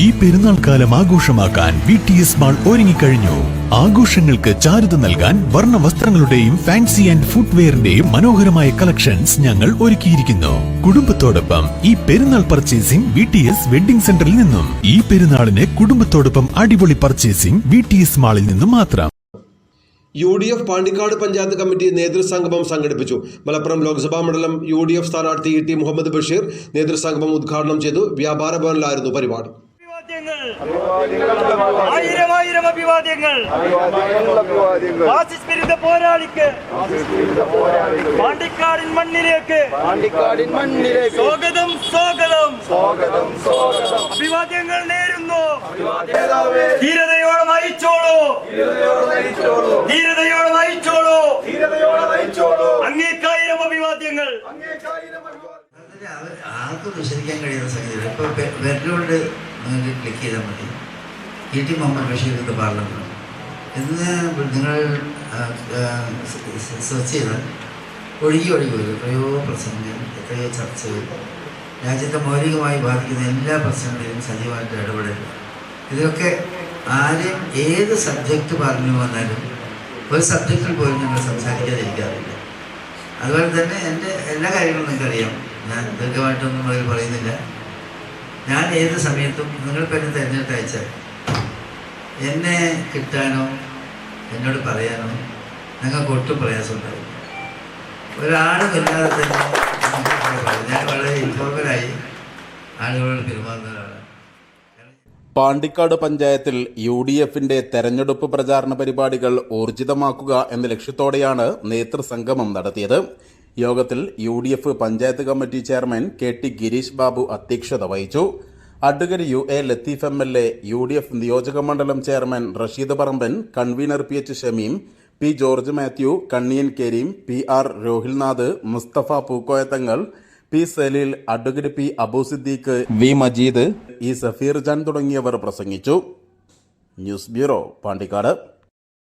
ഈ പെരുന്നാൾ കാലം ആഘോഷമാക്കാൻ വി ടി എസ് മാൾ ഒരുങ്ങിക്കഴിഞ്ഞു. ആഘോഷങ്ങൾക്ക് ചാരുത നൽകാൻ വർണ വസ്ത്രങ്ങളുടെയും ഫാൻസി ആൻഡ് ഫുട്വെയറിന്റെയും മനോഹരമായ കളക്ഷൻസ് ഞങ്ങൾ ഒരുക്കിയിരിക്കുന്നു. കുടുംബത്തോടൊപ്പം ഈ Perunnal purchasing V T S wedding സെന്ററിൽ നിന്നും. ഈ പെരുന്നാളിന് കുടുംബത്തോടൊപ്പം അടിപൊളി പർച്ചേസിംഗ് വി ടി എസ് മാളിൽ നിന്നും മാത്രം. U D F Pandikkad panchayat committee നേതൃസംഗമം സംഘടിപ്പിച്ചു. മലപ്പുറം ലോക്സഭാ മണ്ഡലം യു ഡി എഫ് സ്ഥാനാർത്ഥി ടി മുഹമ്മദ് ബഷീർ നേതൃസംഗമം ഉദ്ഘാടനം ചെയ്തു. വ്യാപാര ഭവനിലായിരുന്നു പരിപാടി. അഭിവാദ്യങ്ങൾ. ആയിരം ആയിരം അഭിവാദ്യങ്ങൾ. ഫാസിസ്റ്റ് വിരുദ്ധ പോരാളിക്ക്. പാണ്ടിക്കാടിൻ മണ്ണിലേക്ക്. പാണ്ടിക്കാടിൻ മണ്ണിലേക്ക്. സ്വാഗതം സ്വാഗതം. സ്വാഗതം സ്വാഗതം. അഭിവാദ്യങ്ങൾ നേരുന്നു. ധീരതയോടെ നയിച്ചോളൂ. ധീരതയോടെ നയിച്ചോളൂ. അങ്ങേക്കായിരം അഭിവാദ്യങ്ങൾ. ആർക്കും വിശ്വസിക്കാൻ കഴിയുന്ന സംഗീതം ഇപ്പൊ വെരലുകൊണ്ട് നിങ്ങൾക്ക് ക്ലിക്ക് ചെയ്താൽ മതി. ഇ ടി മുഹമ്മദ് ബഷീറിന്റെ പാർലമെന്റ് ഇന്ന് നിങ്ങൾ സെർച്ച് ചെയ്താൽ ഒഴുകി ഒഴുകി. വരും എത്രയോ പ്രശ്നങ്ങൾ എത്രയോ ചർച്ചകൾ. രാജ്യത്തെ മൗലികമായി ബാധിക്കുന്ന എല്ലാ പ്രശ്നങ്ങളിലും സജീവമായിട്ട് ഇടപെടൽ. ഇതൊക്കെ ആരും ഏത് സബ്ജക്റ്റ് പറഞ്ഞു വന്നാലും ഒരു സബ്ജക്റ്റിൽ പോലും നിങ്ങൾ സംസാരിക്കാതിരിക്കാറില്ല. അതുപോലെ തന്നെ എന്റെ എല്ലാ കാര്യങ്ങളും നിങ്ങൾക്കറിയാം. ഞാൻ ദീർഘമായിട്ടൊന്നും അതിൽ പറയുന്നില്ല. ഞാൻ ഏത് സമയത്തും നിങ്ങൾക്ക് എന്നെ തിരഞ്ഞെടുത്ത് അയച്ചാൽ എന്നെ കിട്ടാനോ എന്നോട് പറയാനോ നിങ്ങൾക്ക് ഒട്ടും പ്രയാസമുണ്ടാവില്ല. ഒരാളും ഇല്ലാതെ തന്നെ. ഞാൻ വളരെ ഇൻഫോർമലായി ആളുകളോട് പെരുമാറുന്ന ഒരാളാണ്. പാണ്ടിക്കാട് പഞ്ചായത്തിൽ യു ഡി എഫിന്റെ തെരഞ്ഞെടുപ്പ് പ്രചാരണ പരിപാടികൾ ഊർജിതമാക്കുക എന്ന ലക്ഷ്യത്തോടെയാണ് നേതൃസംഗമം നടത്തിയത്. യോഗത്തിൽ U D F panchayat committee chairman K T Girish Babu അധ്യക്ഷത വഹിച്ചു. Advocate U A Latheef M L A U D F നിയോജക മണ്ഡലം chairman Rasheed Paramban convener P H Shameem P George Mathew Kanniyan Kareem P R Rohilnath Musthafa Pookoya Thangal P Saleel advocate P Abu Siddique V Majeed E Safeer Jan തുടങ്ങിയവർ പ്രസംഗിച്ചു. News bureau Pandikkad.